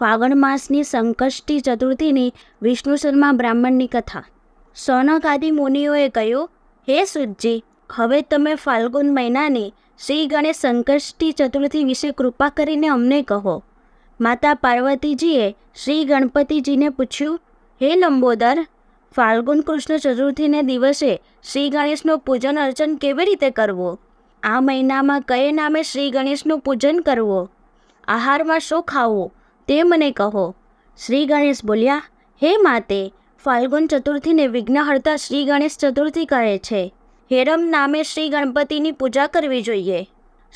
ફાગણ માસની સંકષ્ટી ચતુર્થીની વિષ્ણુ શર્મા બ્રાહ્મણની કથા. સોનક આદિ મુનિઓએ કહ્યું, હે સુજી હવે તમે ફાલ્ગુન મહિનાની શ્રી ગણેશ સંકષ્ટી ચતુર્થી વિશે કૃપા કરીને અમને કહો. માતા પાર્વતીજીએ શ્રી ગણપતિજીને પૂછ્યું, હે લંબોદર, ફાલ્ગુન કૃષ્ણ ચતુર્થીને દિવસે શ્રી ગણેશનું પૂજન અર્ચન કેવી રીતે કરવું? આ મહિનામાં કયે નામે શ્રી ગણેશનું પૂજન કરવું? આહારમાં શું ખાવું? તે મને કહો. શ્રી ગણેશ બોલ્યા, હે માતે, ફાલ્ગુન ચતુર્થીને વિઘ્નહર્તા શ્રી ગણેશ ચતુર્થી કહે છે, હેરમ નામે શ્રી ગણપતિની પૂજા કરવી જોઈએ.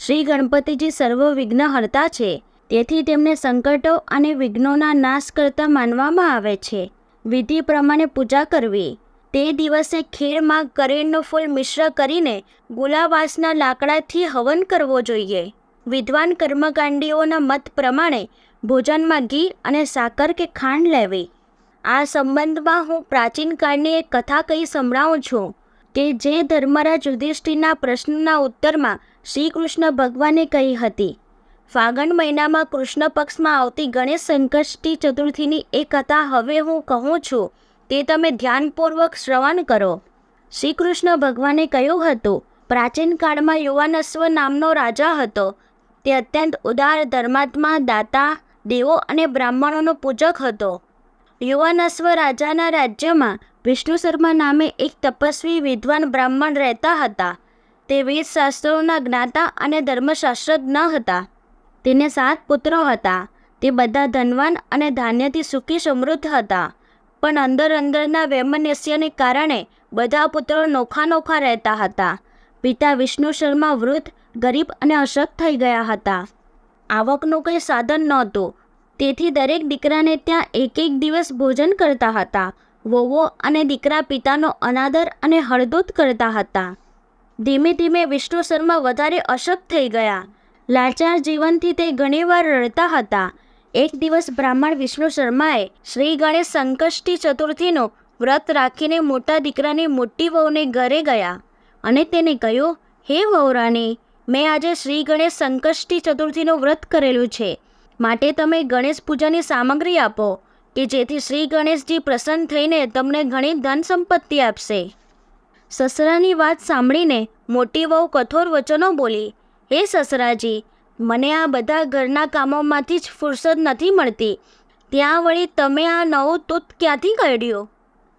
શ્રી ગણપતિજી સર્વ વિઘ્નહર્તા છે, તેથી તેમને સંકટો અને વિઘ્નોના નાશ કરતા માનવામાં આવે છે. વિધિ પ્રમાણે પૂજા કરવી. તે દિવસે ખીરમાં કરેણનું ફૂલ મિશ્ર કરીને ગુલાવાસના લાકડાથી હવન કરવો જોઈએ. વિદ્વાન કર્મકાંડીઓના મત પ્રમાણે ભોજનમાં ઘી અને સાકર કે ખાંડ લેવી. આ સંબંધમાં હું પ્રાચીન કાળની એક કથા કહી સંભળાવું છું કે જે ધર્મરાજ યુધિષ્ઠિરના પ્રશ્નના ઉત્તરમાં શ્રી કૃષ્ણ ભગવાને કહી હતી. ફાગણ મહિનામાં કૃષ્ણ પક્ષમાં આવતી ગણેશ સંકષ્ટી ચતુર્થીની એ કથા હવે હું કહું છું તે તમે ધ્યાનપૂર્વક શ્રવણ કરો. શ્રી કૃષ્ણ ભગવાને કહ્યું હતું, પ્રાચીન કાળમાં યુવાનસ્વ નામનો રાજા હતો. તે અત્યંત ઉદાર ધર્માત્મા, દાતા દેવો અને બ્રાહ્મણોનો પૂજક હતો. યુવાનસ્વ રાજાના રાજ્યમાં વિષ્ણુ શર્મા નામે એક તપસ્વી વિદ્વાન બ્રાહ્મણ રહેતા હતા. તે વેદ શાસ્ત્રોના જ્ઞાતા અને ધર્મશાસ્ત્રજ્ઞ હતા. તેને સાત પુત્રો હતા. તે બધા ધનવાન અને ધાન્યથી સુખી સમૃદ્ધ હતા. પણ અંદર અંદરના વૈમનસ્યને કારણે બધા પુત્રો નોખા નોખા રહેતા હતા. પિતા વિષ્ણુ શર્મા વૃદ્ધ, ગરીબ અને અશક્ત થઈ ગયા હતા. આવકનું કંઈ સાધન નહોતું. તેથી દરેક દીકરાને ત્યાં એક એક દિવસ ભોજન કરતા હતા. વોવો અને દીકરા પિતાનો અનાદર અને હળદૂત કરતા હતા. ધીમે ધીમે વિષ્ણુ શર્મા વધારે અશક્ત થઈ ગયા. લાચાર જીવનથી તે ઘણીવાર રડતા હતા. એક દિવસ બ્રાહ્મણ વિષ્ણુ શર્માએ શ્રી ગણેશ સંકષ્ટી ચતુર્થીનું વ્રત રાખીને મોટા દીકરાની મોટી વહુને ઘરે ગયા અને તેને કહ્યું, હે વહુરાણી મેં આજે શ્રી ગણેશ સંકષ્ટી ચતુર્થીનું વ્રત કરેલું છે. માટે તમે ગણેશ પૂજાની સામગ્રી આપો, કે જેથી શ્રી ગણેશજી પ્રસન્ન થઈને તમને ઘણી ધન સંપત્તિ આપશે. સસરાની વાત સાંભળીને મોટી વહુ કઠોર વચનો બોલી, હે સસરાજી, મને આ બધા ઘરના કામોમાંથી જ ફુરસદ નથી મળતી. ત્યાં વળી તમે આ નવું તૂત ક્યાંથી કાઢ્યું?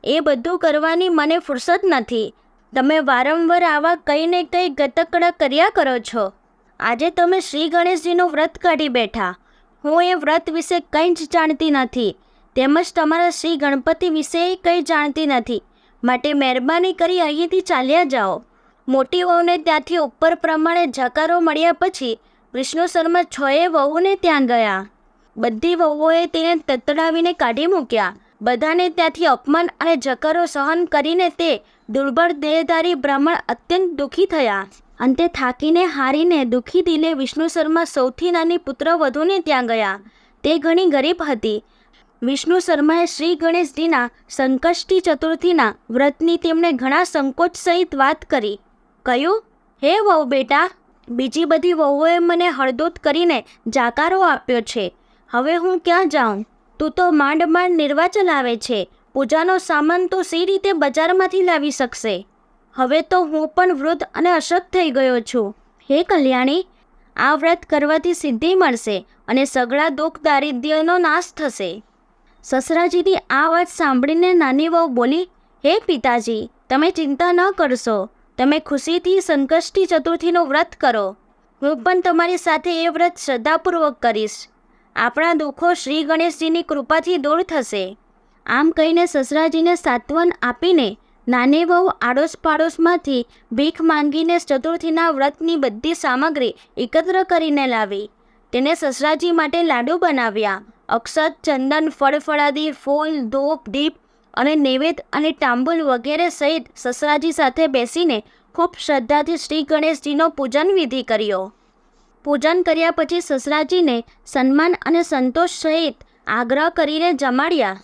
એ બધું કરવાની મને ફુરસદ નથી. તમે વારંવાર આવા કંઈ ને કંઈ ગતકડા કર્યા કરો છો. આજે તમે શ્રી ગણેશજીનું વ્રત કાઢી બેઠા. હું એ વ્રત વિશે કંઈ જ જાણતી નથી. તેમજ તમારા શ્રી ગણપતિ વિશે કંઈ જાણતી નથી. માટે મહેરબાની કરી અહીંથી ચાલ્યા જાઓ. મોટી વહુને ત્યાંથી ઉપર પ્રમાણે જકારો મળ્યા પછી વિષ્ણુ શર્મા છએ વહુને ત્યાં ગયા. બધી વહુઓએ તેને તતડાવીને કાઢી મૂક્યા. બધાને ત્યાંથી અપમાન અને જકારો સહન કરીને તે દુર્બળ દેહધારી બ્રાહ્મણ અત્યંત દુઃખી થયા. અંતે થાકીને હારીને દુઃખી દિલે વિષ્ણુ શર્મા સૌથી નાની પુત્ર વધુને ત્યાં ગયા. તે ઘણી ગરીબ હતી. વિષ્ણુ શર્માએ શ્રી ગણેશજીના સંકષ્ટી ચતુર્થીના વ્રતની તેમણે ઘણા સંકોચ સહિત વાત કરી. કહ્યું, હે વહુ બેટા, બીજી બધી વહુઓએ મને હળદોત કરીને જાકારો આપ્યો છે. હવે હું ક્યાં જાઉં? તું તો માંડ માંડ નિર્વાચન આવે છે. પૂજાનો સામાન તો સી રીતે બજારમાંથી લાવી શકશે. હવે તો હું પણ વૃદ્ધ અને અશક્ત થઈ ગયો છું. હે કલ્યાણી, આ વ્રત કરવાથી સિદ્ધિ મળશે અને સગળા દુઃખ દારિદ્ર્યનો નાશ થશે. સસરાજીની આ વાત સાંભળીને નાની વહુ બોલી, હે પિતાજી, તમે ચિંતા ન કરશો. તમે ખુશીથી સંકષ્ટી ચતુર્થીનું વ્રત કરો. હું પણ તમારી સાથે એ વ્રત શ્રદ્ધાપૂર્વક કરીશ. આપણા દુઃખો શ્રી ગણેશજીની કૃપાથી દૂર થશે. આમ કહીને સસરાજીને સાત્વન આપીને નાની વહુ આડોશ પાડોશમાંથી ભીખ માંગીને ચતુર્થીના વ્રતની બધી સામગ્રી એકત્ર કરીને લાવી. તેને સસરાજી માટે લાડુ બનાવ્યા. અક્ષત, ચંદન, ફળફળાદી, ફૂલ, ધૂપ, દીપ અને નૈવેદ્ય અને તાંબુલ વગેરે સહિત સસરાજી સાથે બેસીને ખૂબ શ્રદ્ધાથી શ્રી ગણેશજીનો પૂજન વિધિ કર્યો. પૂજન કર્યા પછી સસરાજીને સન્માન અને સંતોષ સહિત આગ્રહ કરીને જમાડ્યા.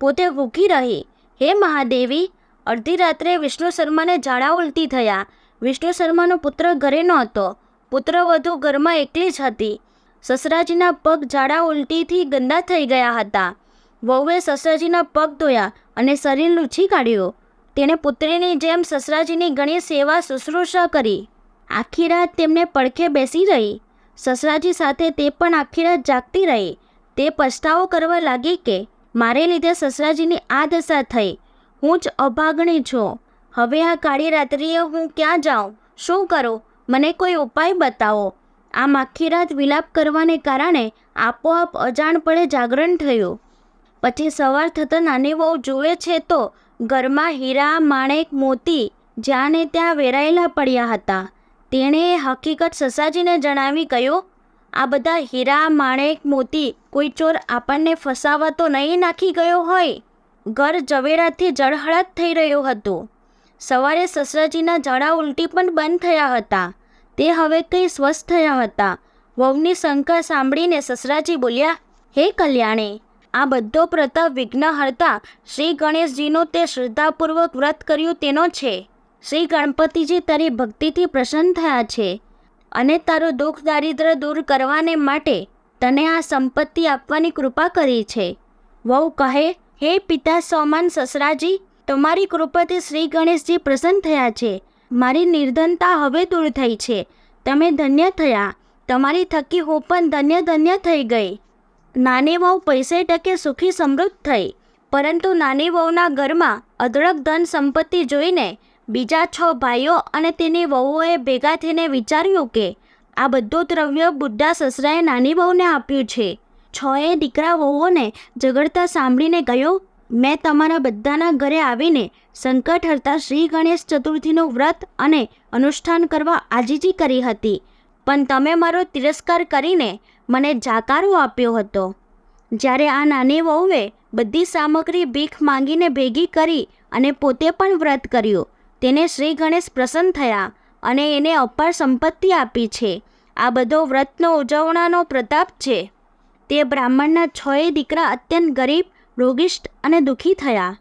પોતે ભૂખી રહી. હે મહાદેવી, અડધી રાત્રે વિષ્ણુ શર્માને ઝાડા ઉલટી થયા. વિષ્ણુ શર્માનો પુત્ર ઘરે નહોતો. પુત્ર વધુ ઘરમાં એકલી જ હતી. સસરાજીના પગ ઝાડા ઉલટીથી ગંદા થઈ ગયા હતા. વહુએ સસરાજીના પગ ધોયા અને શરીર લૂછી કાઢ્યું. તેણે પુત્રીની જેમ સસરાજીની ઘણી સેવા શુશ્રૂષા કરી. આખી રાત તેમને પડખે બેસી રહી. સસરાજી સાથે તે પણ આખી રાત જાગતી રહી. તે પછતાવો કરવા લાગી કે મારે લીધે સસરાજીની આ દશા થઈ. હું જ અભાગણી છું. હવે આ કાળી રાત્રિએ હું ક્યાં જાઉં? શું કરું? મને કોઈ ઉપાય બતાવો. આમ આખી રાત વિલાપ કરવાને કારણે આપોઆપ અજાણપણે જાગરણ થયું. પછી સવાર થતાં નાની વહુ જુએ છે તો ઘરમાં હીરા, માણેક, મોતી જ્યાં ને ત્યાં વેરાયેલા પડ્યા હતા. તેણે હકીકત સસાજીને જણાવી કહ્યું આ બધા હીરા, માણેક, મોતી, કોઈ ચોર આપણને ફસાવા તો નહીં નાખી ગયો હોય. ઘર ઝવેરાથી જળહળત થઈ રહ્યું હતું. સવારે સસરાજીના ઝાડા ઉલટી પણ બંધ થયા હતા. તે હવે કંઈ સ્વસ્થ થયા હતા. વહુની શંકા સાંભળીને સસરાજી બોલ્યા, હે કલ્યાણી, આ બધો પ્રતાપ વિઘ્નહર્તા શ્રી ગણેશજીનો તે શ્રદ્ધાપૂર્વક વ્રત કર્યું તેનો છે. શ્રી ગણપતિજી તારી ભક્તિથી પ્રસન્ન થયા છે. અને તારું દુઃખ દારિદ્ર દૂર કરવાને માટે તને આ સંપત્તિ આપવાની કૃપા કરી છે. વહુ કહે, હે પિતા સોમાન સસરાજી, તમારી કૃપાથી શ્રી ગણેશજી પ્રસન્ન થયા છે. મારી નિર્ધનતા હવે દૂર થઈ છે. તમે ધન્ય થયા. તમારી થકી હું પણ ધન્ય ધન્ય થઈ ગઈ. નાની વહુ પૈસે ટકે સુખી સમૃદ્ધ થઈ. પરંતુ નાની વહુના ઘરમાં અઢળક ધન સંપત્તિ જોઈને બીજા છ ભાઈઓ અને તેની વહુઓએ ભેગા થઈને વિચાર્યું કે આ બધું દ્રવ્ય બુદ્ધા સસરાએ નાની વહુને આપ્યું છે. છએ દીકરા વહુઓને ઝઘડતા સાંભળીને ગયો મેં તમારા બધાના ઘરે આવીને સંકટ હરતા શ્રી ગણેશ ચતુર્થીનું વ્રત અને અનુષ્ઠાન કરવા આજીજી કરી હતી, પણ તમે મારો તિરસ્કાર કરીને મને જાકારો આપ્યો હતો. જ્યારે આ નાની વહુએ બધી સામગ્રી ભીખ માંગીને ભેગી કરી અને પોતે પણ વ્રત કર્યું તેને શ્રી ગણેશ પ્રસન્ન થયા અને એને અપાર સંપત્તિ આપી છે. આ બધો વ્રતનો ઉજવણાનો પ્રતાપ છે. તે બ્રાહ્મણના છએ દીકરા અત્યંત ગરીબ રોગિષ્ઠ અને દુઃખી થયા.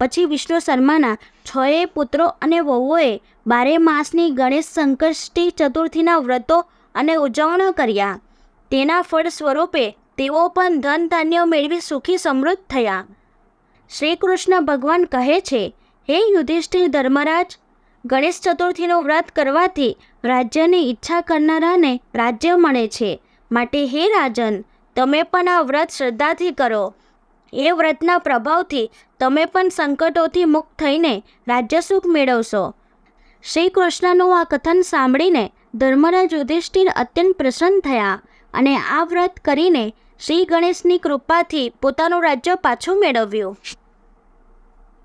પછી વિષ્ણુ શર્માના છએ પુત્રો અને વહુઓએ બારે માસની ગણેશ સંકષ્ટી ચતુર્થીના વ્રતો અને ઉજવણો કર્યા. તેના ફળ સ્વરૂપે તેઓ પણ ધન ધાન્ય મેળવી સુખી સમૃદ્ધ થયા. શ્રી કૃષ્ણ ભગવાન કહે છે હે યુધિષ્ઠિર ધર્મરાજ! ગણેશ ચતુર્થીનું વ્રત કરવાથી રાજ્યની ઈચ્છા કરનારાને રાજ્ય મળે છે. માટે હે રાજન, તમે પણ આ વ્રત શ્રદ્ધાથી કરો. એ વ્રતના પ્રભાવથી તમે પણ સંકટોથી મુક્ત થઈને રાજ્ય સુખ મેળવશો. શ્રી કૃષ્ણનું આ કથન સાંભળીને ધર્મરાજ યુધિષ્ઠિર અત્યંત પ્રસન્ન થયા અને આ વ્રત કરીને શ્રી ગણેશની કૃપાથી પોતાનું રાજ્ય પાછું મેળવ્યું.